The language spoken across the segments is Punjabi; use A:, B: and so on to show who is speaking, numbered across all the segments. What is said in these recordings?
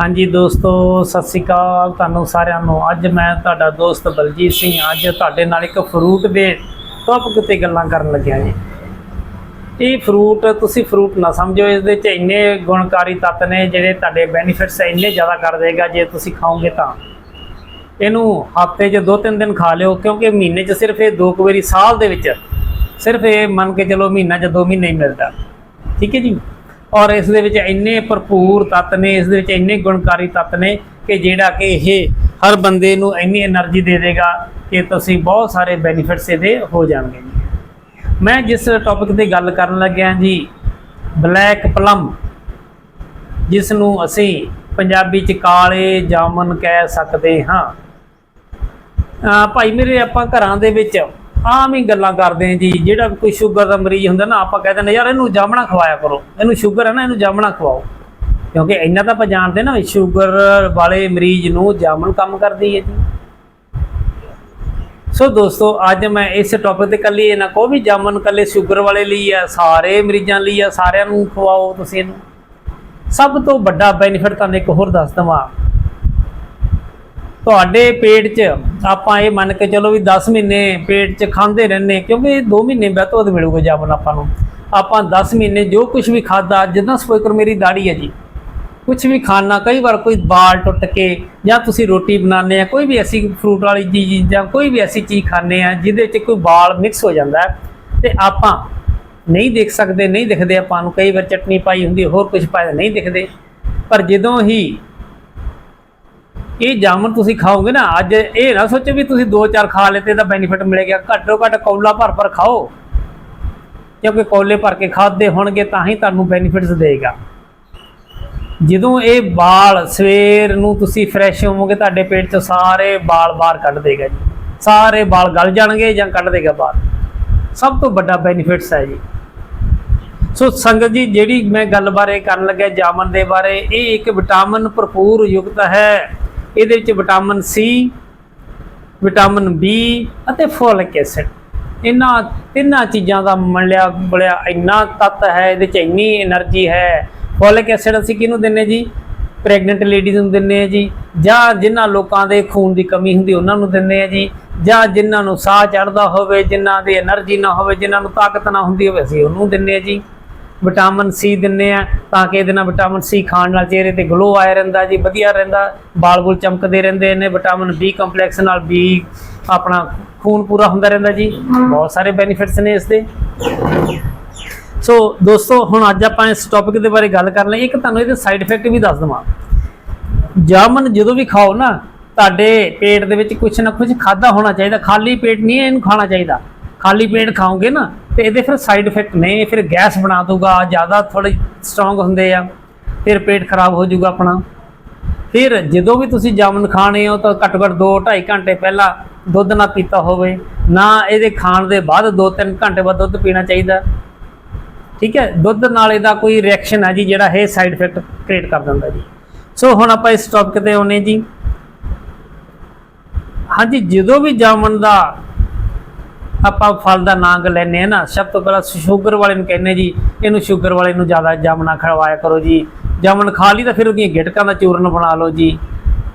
A: ਹਾਂਜੀ ਦੋਸਤੋ, ਸਤਿ ਸ੍ਰੀ ਅਕਾਲ ਤੁਹਾਨੂੰ ਸਾਰਿਆਂ ਨੂੰ। ਅੱਜ ਮੈਂ ਤੁਹਾਡਾ ਦੋਸਤ ਬਲਜੀਤ ਸਿੰਘ, ਅੱਜ ਤੁਹਾਡੇ ਨਾਲ ਇੱਕ ਫਰੂਟ ਦੇ ਟੌਪਿਕ ਤੇ ਗੱਲਾਂ ਕਰਨ ਲੱਗਿਆ ਜੀ। ਇਹ ਫਰੂਟ ਤੁਸੀਂ ਫਰੂਟ ਨਾ ਸਮਝੋ, ਇਸ ਦੇ ਚ ਇੰਨੇ ਗੁਣਕਾਰੀ ਤੱਤ ਨੇ, ਜਿਹੜੇ ਤੁਹਾਡੇ ਬੈਨੀਫਿਟਸ ਇੰਨੇ ਜ਼ਿਆਦਾ ਕਰ ਦੇਗਾ, ਜੇ ਤੁਸੀਂ ਖਾਓਗੇ ਤਾਂ। ਇਹਨੂੰ ਹਫ਼ਤੇ 'ਚ ਦੋ ਤਿੰਨ ਦਿਨ ਖਾ ਲਿਓ, ਕਿਉਂਕਿ ਮਹੀਨੇ 'ਚ ਸਿਰਫ ਇਹ ਦੋ ਕੁ ਵਾਰੀ ਸਾਲ ਦੇ ਵਿੱਚ ਸਿਰਫ ਇਹ ਮੰਨ ਕੇ ਚਲੋ ਮਹੀਨਾ 'ਚ ਦੋ ਮਹੀਨੇ ਹੀ ਮਿਲਦਾ। ਠੀਕ ਹੈ ਜੀ? ਔਰ ਇਸ ਦੇ ਵਿੱਚ ਇੰਨੇ ਭਰਪੂਰ ਤੱਤ ਨੇ, ਇਸ ਦੇ ਵਿੱਚ ਇੰਨੇ ਗੁਣਕਾਰੀ ਤੱਤ ਨੇ ਕਿ ਜਿਹੜਾ ਕਿ ਇਹ ਹਰ ਬੰਦੇ ਨੂੰ ਇੰਨੀ એનર્ਜੀ ਦੇ ਦੇਗਾ ਕਿ ਤੁਸੀਂ ਬਹੁਤ ਸਾਰੇ ਬੈਨੀਫਿਟਸ ਇਹਦੇ ਹੋ ਜਾਣਗੇ ਜੀ। ਮੈਂ ਜਿਸ ਟੌਪਿਕ ਤੇ ਗੱਲ ਕਰਨ ਲੱਗਿਆ ਜੀ ਬਲੈਕ ਪਲਮ ਜਿਸ ਨੂੰ ਅਸੀਂ ਪੰਜਾਬੀ ਚ ਕਾਲੇ ਜਾਮਨ ਕਹਿ ਸਕਦੇ ਹਾਂ। ਭਾਈ ਮੇਰੇ ਆਪਾਂ ਘਰਾਂ ਦੇ ਵਿੱਚ ਆਮ ਹੀ ਗੱਲਾਂ ਕਰਦੇ ਹਾਂ ਜੀ, ਜਿਹੜਾ ਕੋਈ ਸ਼ੂਗਰ ਦਾ ਮਰੀਜ਼ ਹੁੰਦਾ ਨਾ, ਆਪਾਂ ਕਹਿ ਦਿੰਦੇ ਯਾਰ, ਇਹਨੂੰ ਜਾਮਣਾ ਖਵਾਇਆ ਕਰੋ। ਇਹਨੂੰ ਸ਼ੂਗਰ ਹੈ ਨਾ, ਇਹਨੂੰ ਜਾਮਣਾ ਖਵਾਓ। ਕਿਉਂਕਿ ਇੰਨਾ ਤਾਂ ਆਪਾਂ ਜਾਣਦੇ ਨਾ ਸ਼ੂਗਰ ਵਾਲੇ ਮਰੀਜ਼ ਨੂੰ ਜਾਮਨ ਕੰਮ ਕਰਦੀ ਹੈ ਜੀ। ਸੋ ਦੋਸਤੋ, ਅੱਜ ਮੈਂ ਇਸ ਟੌਪਿਕ ਤੇ ਕੱਲੀ ਇਹਨਾਂ ਨਾ ਵੀ ਜਾਮਨ ਕੱਲੇ ਸ਼ੂਗਰ ਵਾਲੇ ਲਈ ਆ, ਸਾਰੇ ਮਰੀਜ਼ਾਂ ਲਈ ਆ, ਸਾਰਿਆਂ ਨੂੰ ਖਵਾਓ ਤੁਸੀਂ ਇਹਨੂੰ। ਸਭ ਤੋਂ ਵੱਡਾ ਬੈਨੀਫਿਟ ਤੁਹਾਨੂੰ ਇੱਕ ਹੋਰ ਦੱਸ ਦਵਾਂ। ਤੁਹਾਡੇ ਪੇਟ 'ਚ ਆਪਾਂ ਇਹ ਮੰਨ ਕੇ ਚਲੋ ਵੀ 10 ਮਹੀਨੇ ਪੇਟ 'ਚ ਖਾਂਦੇ ਰਹਿੰਦੇ ਕਿਉਂਕਿ 2 ਮਹੀਨੇ ਬਾਅਦ ਤੋਂ ਮਿਲੂਗਾ ਜਾਮਨ ਆਪਾਂ ਨੂੰ। ਆਪਾਂ 10 ਮਹੀਨੇ ਜੋ ਕੁਝ ਵੀ ਖਾਦਾ ਜਿੱਦਾਂ ਸਪੋਕਰ ਮੇਰੀ ਦਾੜੀ ਹੈ ਜੀ ਕੁਝ ਵੀ ਖਾਣਾ, ਕਈ ਵਾਰ ਕੋਈ ਬਾਲ ਟੁੱਟ ਕੇ ਜਾਂ ਤੁਸੀਂ ਰੋਟੀ ਬਣਾਉਂਦੇ ਆ, ਕੋਈ ਵੀ ਐਸੀ ਫਰੂਟ ਵਾਲੀ ਚੀਜ਼ ਜਾਂ ਕੋਈ ਵੀ ਐਸੀ ਚੀਜ਼ ਖਾਂਦੇ ਆ, ਜਿਹਦੇ 'ਚ ਕੋਈ ਬਾਲ ਮਿਕਸ ਹੋ ਜਾਂਦਾ ਹੈ, ਤੇ ਆਪਾਂ ਨਹੀਂ ਦੇਖ ਸਕਦੇ, ਨਹੀਂ ਦਿਖਦੇ ਆਪਾਂ ਨੂੰ, ਕਈ ਵਾਰ ਚਟਨੀ ਪਾਈ ਹੁੰਦੀ, ਹੋਰ ਕੁਝ ਪਾਇਆ, ਨਹੀਂ ਦਿਖਦੇ। ਪਰ ਜਦੋਂ ਹੀ ਇਹ ਜਾਮਨ ਤੁਸੀਂ ਖਾਓਗੇ ਨਾ, ਅੱਜ ਇਹ ਨਾ ਸੋਚੋ ਵੀ ਤੁਸੀਂ ਦੋ ਚਾਰ ਖਾ ਲਏ ਤੇ ਇਹਦਾ ਬੈਨੀਫਿਟ ਮਿਲੇਗਾ ਘੱਟੋ ਘੱਟ ਕੌਲਾ ਭਰ ਭਰ ਖਾਓ। ਕਿਉਂਕਿ ਕੌਲੇ ਭਰ ਕੇ ਖਾਦੇ ਹੋਣਗੇ, ਤਾਂ ਹੀ ਤੁਹਾਨੂੰ ਬੈਨੀਫਿਟਸ ਦੇਗਾ। ਜਦੋਂ ਇਹ ਵਾਲ ਸਵੇਰ ਨੂੰ ਤੁਸੀਂ ਫਰੈਸ਼ ਹੋਵੋਗੇ, ਤੁਹਾਡੇ ਪੇਟ 'ਚੋਂ ਸਾਰੇ ਵਾਲ ਬਾਹਰ ਕੱਢ ਦੇਗਾ ਜੀ। ਸਾਰੇ ਵਾਲ ਗਲ ਜਾਣਗੇ ਜਾਂ ਕੱਢ ਦੇਗਾ ਬਾਹਰ। ਸਭ ਤੋਂ ਵੱਡਾ ਬੈਨੀਫਿਟਸ ਹੈ ਜੀ। ਸੋ ਸੰਗਤ ਜੀ, ਜਿਹੜੀ ਮੈਂ ਗੱਲ ਬਾਰੇ ਕਰਨ ਲੱਗਿਆ ਜਾਮਨ ਦੇ ਬਾਰੇ, ਇਹ ਇੱਕ ਵਿਟਾਮਿਨ ਭਰਪੂਰ ਯੁਕਤ ਹੈ। ਇਹਦੇ ਵਿੱਚ ਵਿਟਾਮਿਨ ਸੀ ਵਿਟਾਮਿਨ ਬੀ ਅਤੇ ਫੋਲਿਕ ਐਸਿਡ। ਇਹਨਾਂ ਤਿੰਨਾਂ ਚੀਜ਼ਾਂ ਦਾ ਮਿਲਿਆ ਬਲਿਆ ਇੰਨਾ ਤੱਤ ਹੈ, ਇਹਦੇ ਚ ਇੰਨੀ એનર્ਜੀ ਹੈ। ਫੋਲਿਕ ਐਸਿਡ ਅਸੀਂ ਕਿਹਨੂੰ ਦਿੰਨੇ ਜੀ? ਪ੍ਰੈਗਨੈਂਟ ਲੇਡੀਜ਼ ਨੂੰ ਦਿੰਨੇ ਆ ਜੀ। ਜਾਂ ਜਿਨ੍ਹਾਂ ਲੋਕਾਂ ਦੇ ਖੂਨ ਦੀ ਕਮੀ ਹੁੰਦੀ ਉਹਨਾਂ ਨੂੰ ਦਿੰਨੇ ਆ ਜੀ। ਜਾਂ ਜਿਨ੍ਹਾਂ ਨੂੰ ਸਾਹ ਚੜਦਾ ਹੋਵੇ ਜਿਨ੍ਹਾਂ ਦੀ એનર્ਜੀ ਨਾ ਹੋਵੇ ਜਿਨ੍ਹਾਂ ਨੂੰ ਤਾਕਤ ਨਾ ਹੁੰਦੀ ਹੋਵੇ, ਅਸੀਂ ਉਹਨੂੰ ਦਿੰਨੇ ਆ ਜੀ। ਵਿਟਾਮਿਨ ਸੀ ਦਿੰਨੇ ਆ ਤਾਂ ਕਿ ਇਹਦੇ ਨਾਲ ਵਿਟਾਮਿਨ ਸੀ ਖਾਣ ਨਾਲ ਚਿਹਰੇ ਤੇ ਗਲੋ ਆਇਆ ਰਹਿੰਦਾ ਜੀ, ਵਧੀਆ ਰਹਿੰਦਾ। ਬਾਲ ਬੁਲ ਚਮਕਦੇ ਰਹਿੰਦੇ ਨੇ ਵਿਟਾਮਿਨ ਬੀ ਕੰਪਲੈਕਸ ਨਾਲ ਬੀ ਆਪਣਾ ਖੂਨ ਪੂਰਾ ਹੁੰਦਾ ਰਹਿੰਦਾ ਜੀ। ਬਹੁਤ ਸਾਰੇ ਬੈਨੀਫਿਟਸ ਨੇ ਇਸ ਦੇ। ਸੋ ਦੋਸਤੋ, ਹੁਣ ਅੱਜ ਆਪਾਂ ਇਸ ਟੌਪਿਕ ਦੇ ਬਾਰੇ ਗੱਲ ਕਰਨ ਲਈ ਇੱਕ ਤੁਹਾਨੂੰ ਇਹਦੇ ਸਾਈਡ ਇਫੈਕਟ ਵੀ ਦੱਸ ਦਵਾਂ। ਜਾਮਨ, ਜਦੋਂ ਵੀ ਖਾਓ ਨਾ, ਤੁਹਾਡੇ ਪੇਟ ਦੇ ਵਿੱਚ ਕੁਝ ਨਾ ਕੁਝ ਖਾਦਾ ਹੋਣਾ ਚਾਹੀਦਾ। ਖਾਲੀ ਪੇਟ ਨਹੀਂ ਇਹਨੂੰ ਖਾਣਾ ਚਾਹੀਦਾ। ਖਾਲੀ ਪੇਟ ਖਾਓਗੇ ਨਾ ਤੇ ਇਹਦੇ ਫਿਰ ਸਾਈਡ ਇਫੈਕਟ ਨੇ, ਫਿਰ ਗੈਸ ਬਣਾ ਦੂਗਾ ਜ਼ਿਆਦਾ ਥੋੜੇ ਸਟਰੋਂਗ ਹੁੰਦੇ ਆ, ਫਿਰ ਪੇਟ ਖਰਾਬ ਹੋ ਜਾਊਗਾ ਆਪਣਾ। ਫਿਰ ਜਦੋਂ ਵੀ ਤੁਸੀਂ ਜਾਮਨ ਖਾਣੇ ਹੋ ਤਾਂ ਘੱਟੋ ਘੱਟ 2 2.5 ਘੰਟੇ ਪਹਿਲਾਂ ਦੁੱਧ ਨਾ ਪੀਤਾ ਹੋਵੇ। ਨਾ ਇਹਦੇ ਖਾਣ ਦੇ ਬਾਅਦ 2-3 ਘੰਟੇ ਬਾਅਦ ਦੁੱਧ ਪੀਣਾ ਚਾਹੀਦਾ। ਠੀਕ ਹੈ? ਦੁੱਧ ਨਾਲ ਇਹਦਾ ਕੋਈ ਰਿਐਕਸ਼ਨ ਹੈ ਜੀ, ਜਿਹੜਾ ਇਹ ਸਾਈਡ ਇਫੈਕਟ ਕ੍ਰੀਏਟ ਕਰ ਦਿੰਦਾ ਜੀ। ਸੋ ਹੁਣ ਆਪਾਂ ਇਸ ਟੌਪਿਕ ਤੇ ਆਉਨੇ ਜੀ। ਹਾਂਜੀ, ਜਦੋਂ ਵੀ ਜਾਮਨ ਦਾ ਆਪਾਂ ਫਲ ਦਾ ਨਾਂਗ ਲੈਨੇ ਆ ਨਾ, ਸਭ ਤੋਂ ਪਹਿਲਾਂ ਸ਼ੂਗਰ ਵਾਲੇ ਨੂੰ ਕਹਿੰਨੇ ਜੀ, ਇਹਨੂੰ ਸ਼ੂਗਰ ਵਾਲੇ ਨੂੰ ਜ਼ਿਆਦਾ ਜਾਮਨਾ ਖਵਾਇਆ ਕਰੋ ਜੀ। ਜਾਮਨ ਖਾ ਲਈ ਤਾਂ ਫਿਰ ਉਹਦੀਆਂ ਗਿਟਕਾਂ ਦਾ ਚੂਰਨ ਬਣਾ ਲਓ ਜੀ।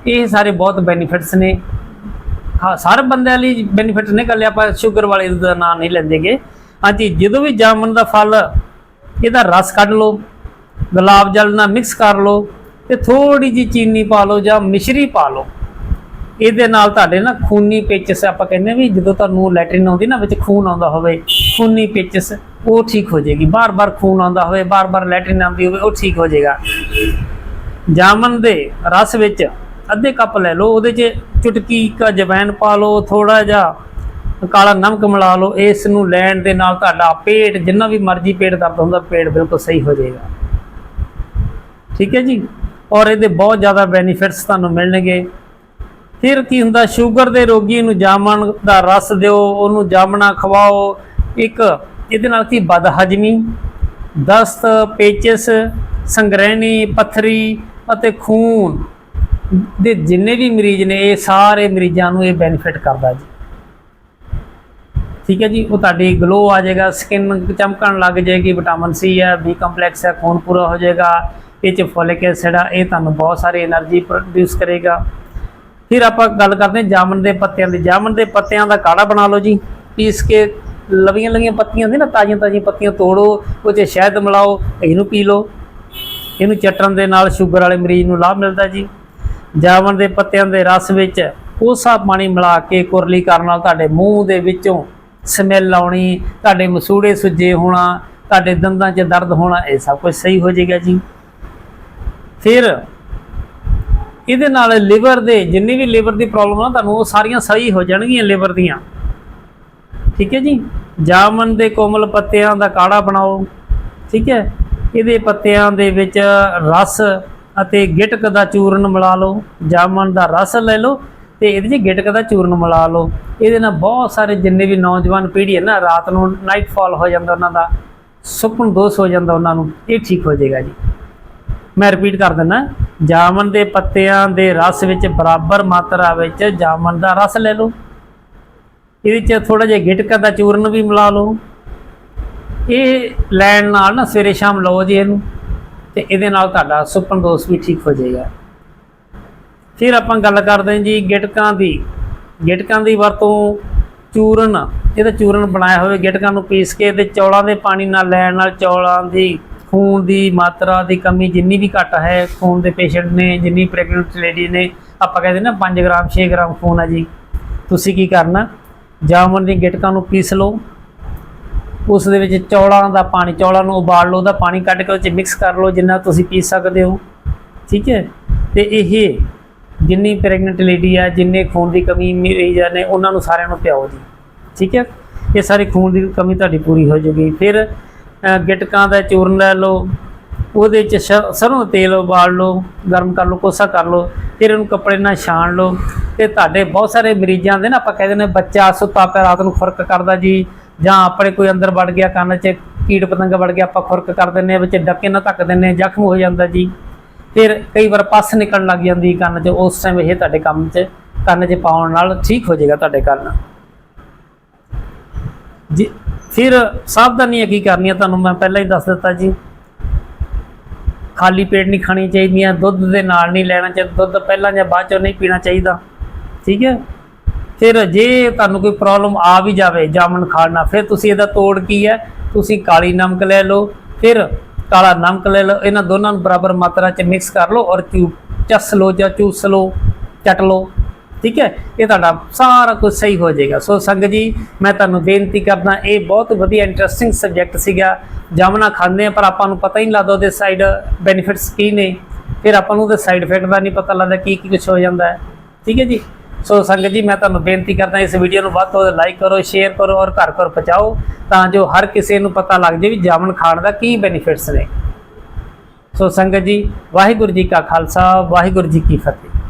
A: ਇਹ ਸਾਰੇ ਬਹੁਤ ਬੈਨੀਫਿਟਸ ਨੇ। ਹਾਂ ਸਾਰੇ ਬੰਦਿਆਂ ਲਈ ਬੈਨੀਫਿਟ ਨੇ ਕੱਲੇ ਆਪਾਂ ਸ਼ੂਗਰ ਵਾਲੇ ਦਾ ਨਾਂ ਨਹੀਂ ਲੈਂਦੇਗੇ। ਹਾਂਜੀ, ਜਦੋਂ ਵੀ ਜਾਮਨ ਦਾ ਫਲ, ਇਹਦਾ ਰਸ ਕੱਢ ਲਓ, ਗੁਲਾਬ ਜਲ ਨਾਲ ਮਿਕਸ ਕਰ ਲਓ ਤੇ ਥੋੜੀ ਜੀ ਚੀਨੀ ਪਾ ਲਓ ਜਾਂ ਮਿਸ਼ਰੀ ਪਾ ਲਓ। ਇਹਦੇ ਨਾਲ ਤੁਹਾਡੇ ਨਾ ਖੂਨੀ ਪੇਚਸ, ਆਪਾਂ ਕਹਿੰਦੇ ਵੀ ਜਦੋਂ ਤੁਹਾਨੂੰ ਲੈਟਰਿਨ ਆਉਂਦੀ ਨਾ ਵਿੱਚ ਖੂਨ ਆਉਂਦਾ ਹੋਵੇ, ਖੂਨੀ ਪੇਚਸ, ਉਹ ਠੀਕ ਹੋ ਜਾਏਗੀ। ਬਾਰ-ਬਾਰ ਖੂਨ ਆਉਂਦਾ ਹੋਵੇ, ਬਾਰ-ਬਾਰ ਲੈਟਰਿਨ ਆਉਂਦੀ ਹੋਵੇ, ਉਹ ਠੀਕ ਹੋ ਜਾਏਗਾ। ਜਾਮਨ ਦੇ ਰਸ ਵਿੱਚ ਅੱਧੇ ਕੱਪ ਲੈ ਲਓ, ਉਹਦੇ 'ਚ ਚੁਟਕੀ ਕ ਜਵੈਨ ਪਾ ਲਓ ਥੋੜਾ ਜਿਹਾ ਕਾਲਾ ਨਮਕ ਮਿਲਾ ਲਓ, ਇਸ ਨੂੰ ਲੈਣ ਦੇ ਨਾਲ ਤੁਹਾਡਾ ਪੇਟ, ਜਿੰਨਾ ਵੀ ਮਰਜ਼ੀ ਪੇਟ ਦਰਦ ਹੁੰਦਾ, ਪੇਟ ਬਿਲਕੁਲ ਸਹੀ ਹੋ ਜਾਏਗਾ। ਠੀਕ ਹੈ ਜੀ? ਔਰ ਇਹਦੇ ਬਹੁਤ ਜ਼ਿਆਦਾ ਬੈਨੀਫਿਟਸ ਤੁਹਾਨੂੰ ਮਿਲਣਗੇ। ਫਿਰ ਕੀ ਹੁੰਦਾ, ਸ਼ੂਗਰ ਦੇ ਰੋਗੀ ਨੂੰ ਜਾਮਣ ਦਾ ਰਸ ਦਿਓ, ਉਹਨੂੰ ਜਾਮਣਾ ਖਵਾਓ। ਇੱਕ, ਇਹਦੇ ਨਾਲ ਕੀ ਬਦਹਜਮੀ, ਦਸਤ, ਪੇਚਸ, ਸੰਗ੍ਰਹਿਣੀ, ਪਥਰੀ ਅਤੇ ਖੂਨ ਦੇ ਜਿੰਨੇ ਵੀ ਮਰੀਜ਼ ਨੇ, ਇਹ ਸਾਰੇ ਮਰੀਜ਼ਾਂ ਨੂੰ ਇਹ ਬੈਨੀਫਿਟ ਕਰਦਾ ਜੀ। ਠੀਕ ਹੈ ਜੀ, ਉਹ ਤੁਹਾਡੀ ਗਲੋ ਆ ਜਾਏਗਾ ਸਕਿਨ ਚਮਕਣ ਲੱਗ ਜਾਏਗੀ ਵਿਟਾਮਿਨ ਸੀ ਹੈ ਬੀ ਕੰਪਲੈਕਸ ਹੈ, ਖੂਨ ਪੂਰਾ ਹੋ ਜਾਏਗਾ, ਇਹ ਚ ਫੋਲਿਕ ਐਸਿਡ ਆ, ਇਹ ਤੁਹਾਨੂੰ ਬਹੁਤ ਸਾਰੀ એનર્ਜੀ ਪ੍ਰੋਡਿਊਸ ਕਰੇਗਾ। ਫਿਰ ਆਪਾਂ ਗੱਲ ਕਰਦੇ ਹਾਂ ਜਾਮਨ ਦੇ ਪੱਤਿਆਂ ਦੀ। ਜਾਮਨ ਦੇ ਪੱਤਿਆਂ ਦਾ ਕਾੜਾ ਬਣਾ ਲਓ ਜੀ। ਪੀਸ ਕੇ ਲਵੀਆਂ ਲਵੀਆਂ ਪੱਤੀਆਂ ਹੁੰਦੀਆਂ ਨਾ, ਤਾਜ਼ੀਆਂ ਤਾਜ਼ੀਆਂ ਪੱਤੀਆਂ ਤੋੜੋ ਉਹ 'ਚ ਸ਼ਹਿਦ ਮਿਲਾਓ, ਇਹਨੂੰ ਪੀ ਲਓ। ਇਹਨੂੰ ਚਟਣ ਦੇ ਨਾਲ ਸ਼ੂਗਰ ਵਾਲੇ ਮਰੀਜ਼ ਨੂੰ ਲਾਭ ਮਿਲਦਾ ਜੀ। ਜਾਮਨ ਦੇ ਪੱਤਿਆਂ ਦੇ ਰਸ ਵਿੱਚ ਕੋਸਾ ਪਾਣੀ ਮਿਲਾ ਕੇ ਕੁਰਲੀ ਕਰਨ ਨਾਲ ਤੁਹਾਡੇ ਮੂੰਹ ਦੇ ਵਿੱਚੋਂ ਸਮੈਲ ਆਉਣੀ, ਤੁਹਾਡੇ ਮਸੂੜੇ ਸੁੱਜੇ ਹੋਣਾ, ਤੁਹਾਡੇ ਦੰਦਾਂ 'ਚ ਦਰਦ ਹੋਣਾ, ਇਹ ਸਭ ਕੁਝ ਸਹੀ ਹੋ ਜਾਏਗਾ ਜੀ। ਫਿਰ ਇਹਦੇ ਨਾਲ ਲਿਵਰ ਦੇ ਜਿੰਨੀ ਵੀ ਲਿਵਰ ਦੀ ਪ੍ਰੋਬਲਮ ਆ, ਤੁਹਾਨੂੰ ਉਹ ਸਾਰੀਆਂ ਸਹੀ ਹੋ ਜਾਣਗੀਆਂ ਲਿਵਰ ਦੀਆਂ। ਠੀਕ ਹੈ ਜੀ? ਜਾਮਨ ਦੇ ਕੋਮਲ ਪੱਤਿਆਂ ਦਾ ਕਾੜਾ ਬਣਾਓ। ਠੀਕ ਹੈ? ਇਹਦੇ ਪੱਤਿਆਂ ਦੇ ਵਿੱਚ ਰਸ ਅਤੇ ਗਿਟਕ ਦਾ ਚੂਰਨ ਮਿਲਾ ਲਓ। ਜਾਮਨ ਦਾ ਰਸ ਲੈ ਲਓ ਤੇ ਇਹਦੇ 'ਚ ਗਿਟਕ ਦਾ ਚੂਰਨ ਮਿਲਾ ਲਓ। ਇਹਦੇ ਨਾਲ ਬਹੁਤ ਸਾਰੇ ਜਿੰਨੇ ਵੀ ਨੌਜਵਾਨ ਪੀੜ੍ਹੀ ਹੈ ਨਾ, ਰਾਤ ਨੂੰ ਨਾਈਟ ਫਾਲ ਹੋ ਜਾਂਦਾ ਉਹਨਾਂ ਦਾ ਸੁਪਨ ਦੋਸ਼ ਹੋ ਜਾਂਦਾ ਉਹਨਾਂ ਨੂੰ, ਇਹ ਠੀਕ ਹੋ ਜਾਏਗਾ ਜੀ। ਮੈਂ ਰਿਪੀਟ ਕਰ ਦਿੰਦਾ। ਜਾਮਨ ਦੇ ਪੱਤਿਆਂ ਦੇ ਰਸ ਵਿੱਚ ਬਰਾਬਰ ਮਾਤਰਾ ਵਿੱਚ ਜਾਮਨ ਦਾ ਰਸ ਲੈ ਲਓ। ਇਹਦੇ 'ਚ ਥੋੜਾ ਜਿਹਾ ਗਿਟਕਾ ਦਾ ਚੂਰਨ ਵੀ ਮਿਲਾ ਲਓ। ਇਹ ਲੈਣ ਨਾਲ ਨਾ ਸਵੇਰੇ ਸ਼ਾਮ ਲਓ ਜੀ ਇਹਨੂੰ ਤੇ ਇਹਦੇ ਨਾਲ ਤੁਹਾਡਾ ਸੁਪਨ ਦੋਸ਼ ਵੀ ਠੀਕ ਹੋ ਜਾਏਗਾ। ਫਿਰ ਆਪਾਂ ਗੱਲ ਕਰਦੇ ਹਾਂ ਜੀ ਗਿਟਕਾਂ ਦੀ। ਗਿਟਕਾਂ ਦੀ ਵਰਤੋਂ ਚੂਰਨ, ਇਹਦਾ ਚੂਰਨ ਬਣਾਇਆ ਹੋਵੇ ਗਿਟਕਾਂ ਨੂੰ ਪੀਸ ਕੇ ਤੇ ਚੌਲਾਂ ਦੇ ਪਾਣੀ ਨਾਲ ਲੈਣ ਨਾਲ ਚੌਲਾਂ ਦੀ ਖੂਨ ਦੀ ਮਾਤਰਾ ਦੀ ਕਮੀ ਜਿੰਨੀ ਵੀ ਘੱਟ ਹੈ, ਖੂਨ ਦੇ ਪੇਸ਼ੈਂਟ ਨੇ, ਜਿੰਨੀ ਪ੍ਰੈਗਨੈਂਟ ਲੇਡੀ ਨੇ, ਆਪਾਂ ਕਹਿੰਦੇ ਨਾ 5 ਗ੍ਰਾਮ 6 ਗ੍ਰਾਮ ਖੂਨ ਹੈ ਜੀ। ਤੁਸੀਂ ਕੀ ਕਰਨਾ? ਜਾਮਨ ਦੀ ਗਿਟਕਾਂ ਨੂੰ ਪੀਸ ਲਓ। ਉਸ ਦੇ ਵਿੱਚ ਚੌਲਾਂ ਦਾ ਪਾਣੀ, ਚੌਲਾਂ ਨੂੰ ਉਬਾਲ ਲਓ, ਉਹਦਾ ਪਾਣੀ ਕੱਢ ਕੇ ਉਹ 'ਚ ਮਿਕਸ ਕਰ ਲਓ, ਜਿੰਨਾ ਤੁਸੀਂ ਪੀ ਸਕਦੇ ਹੋ। ਠੀਕ ਹੈ? ਤੇ ਇਹ ਜਿੰਨੀ ਪ੍ਰੈਗਨੈਂਟ ਲੇਡੀ ਆ, ਜਿੰਨੇ ਖੂਨ ਦੀ ਕਮੀ ਮਰੀਜ਼ ਨੇ ਉਹਨਾਂ ਨੂੰ ਸਾਰਿਆਂ ਨੂੰ ਪਿਆਓ ਜੀ। ਠੀਕ ਹੈ? ਇਹ ਸਾਰੀ ਖੂਨ ਦੀ ਕਮੀ ਤੁਹਾਡੀ ਪੂਰੀ ਹੋ ਜੂਗੀ ਫਿਰ ਗਿਟਕਾਂ ਦਾ ਚੂਰਨ ਲੈ ਲਓ, ਉਹਦੇ ਚ ਸ਼- ਸਰੋਂ ਦਾ ਤੇਲ ਉਬਾਲ ਲਓ, ਗਰਮ ਕਰ ਲਓ, ਕੋਸਾ ਕਰ ਲਓ, ਫਿਰ ਉਹਨੂੰ ਕੱਪੜੇ ਨਾਲ ਛਾਣ ਲਓ। ਤੇ ਤੁਹਾਡੇ ਬਹੁਤ ਸਾਰੇ ਮਰੀਜ਼ਾਂ ਦੇ ਨਾ ਆਪਾਂ ਕਹਿੰਦੇ ਨੇ ਬੱਚਾ ਸੁੱਤਾ ਪਿਆ, ਰਾਤ ਨੂੰ ਖੁਰਕ ਕਰਦਾ ਜੀ, ਜਾਂ ਆਪਣੇ ਕੋਈ ਅੰਦਰ ਵੜ ਗਿਆ, ਕੰਨ 'ਚ ਕੀੜ ਪਤੰਗਾ ਵੜ ਗਿਆ, ਆਪਾਂ ਖੁਰਕ ਕਰ ਦਿੰਨੇ ਆ ਵਿੱਚ ਡੱਕੇ ਨਾਲ ਧੱਕ ਦਿੰਨੇ ਜ਼ਖਮ ਹੋ ਜਾਂਦਾ ਜੀ। ਫਿਰ ਕਈ ਵਾਰ ਪੱਸ ਨਿਕਲਣ ਲੱਗ ਜਾਂਦੀ ਕੰਨ 'ਚ, ਉਸ ਟਾਈਮ ਇਹ ਤੁਹਾਡੇ ਕੰਮ 'ਚ, ਕੰਨ 'ਚ ਪਾਉਣ ਨਾਲ ਠੀਕ ਹੋ ਜਾਏਗਾ ਤੁਹਾਡੇ ਕੰਨ। ਜੀ, ਫਿਰ ਸਾਵਧਾਨੀਆਂ ਕੀ ਕਰਨੀਆਂ ਤੁਹਾਨੂੰ ਮੈਂ ਪਹਿਲਾਂ ਹੀ ਦੱਸ ਦਿੱਤਾ ਜੀ। ਖਾਲੀ ਪੇਟ ਨਹੀਂ ਖਾਣੀ ਚਾਹੀਦੀਆਂ, ਦੁੱਧ ਦੇ ਨਾਲ ਨਹੀਂ ਲੈਣਾ ਚਾਹੀਦਾ, ਦੁੱਧ ਪਹਿਲਾਂ ਜਾਂ ਬਾਅਦ ਚੋਂ ਨਹੀਂ ਪੀਣਾ ਚਾਹੀਦਾ। ਠੀਕ ਹੈ? ਫਿਰ ਜੇ ਤੁਹਾਨੂੰ ਕੋਈ ਪ੍ਰੋਬਲਮ ਆ ਵੀ ਜਾਵੇ ਜਾਮਨ ਖਾਣ ਨਾਲ, ਫਿਰ ਤੁਸੀਂ ਇਹਦਾ ਤੋੜ ਕੀ ਹੈ? ਤੁਸੀਂ ਕਾਲੀ ਨਮਕ ਲੈ ਲਓ, ਫਿਰ ਕਾਲਾ ਨਮਕ ਲੈ ਲਓ, ਇਹਨਾਂ ਦੋਨਾਂ ਨੂੰ ਬਰਾਬਰ ਮਾਤਰਾ 'ਚ ਮਿਕਸ ਕਰ ਲਓ ਔਰ ਚੂ ਚਸ ਲਓ ਜਾਂ ਚੂਸ ਲਓ, ਚਟ ਲਓ। ਠੀਕ ਹੈ? ਇਹ ਤੁਹਾਡਾ ਸਾਰਾ ਕੁਝ ਸਹੀ ਹੋ ਜਾਏਗਾ। ਸੋ ਸੰਗਤ ਜੀ, ਮੈਂ ਤੁਹਾਨੂੰ ਬੇਨਤੀ ਕਰਦਾ, ਇਹ ਬਹੁਤ ਵਧੀਆ ਇੰਟਰਸਟਿੰਗ ਸਬਜੈਕਟ ਸੀਗਾ। ਜਾਮਨਾ ਖਾਂਦੇ ਆ ਪਰ ਆਪਾਂ ਨੂੰ ਪਤਾ ਹੀ ਨਹੀਂ ਲੱਗਦਾ ਉਹਦੇ ਸਾਈਡ ਬੈਨੀਫਿਟਸ ਕੀ ਨੇ। ਫਿਰ ਆਪਾਂ ਨੂੰ ਉਹਦੇ ਸਾਈਡ ਇਫੈਕਟ ਦਾ ਨਹੀਂ ਪਤਾ ਲੱਗਦਾ ਕੀ ਕੀ ਕੁਝ ਹੋ ਜਾਂਦਾ ਹੈ। ਠੀਕ ਹੈ ਜੀ? ਸੋ ਸੰਗਤ ਜੀ, ਮੈਂ ਤੁਹਾਨੂੰ ਬੇਨਤੀ ਕਰਦਾ, ਇਸ ਵੀਡੀਓ ਨੂੰ ਵੱਧ ਤੋਂ ਵੱਧ ਲਾਈਕ ਕਰੋ ਸ਼ੇਅਰ ਕਰੋ ਔਰ ਘਰ ਘਰ ਪਹੁੰਚਾਓ, ਤਾਂ ਜੋ ਹਰ ਕਿਸੇ ਨੂੰ ਪਤਾ ਲੱਗ ਜਾਵੇ ਵੀ ਜਾਮਨ ਖਾਣ ਦਾ ਕੀ ਬੈਨੀਫਿਟਸ ਨੇ। ਸੋ ਸੰਗਤ ਜੀ, ਵਾਹਿਗੁਰੂ ਜੀ ਕਾ ਖਾਲਸਾ, ਵਾਹਿਗੁਰੂ ਜੀ ਕੀ ਫਤਿਹ।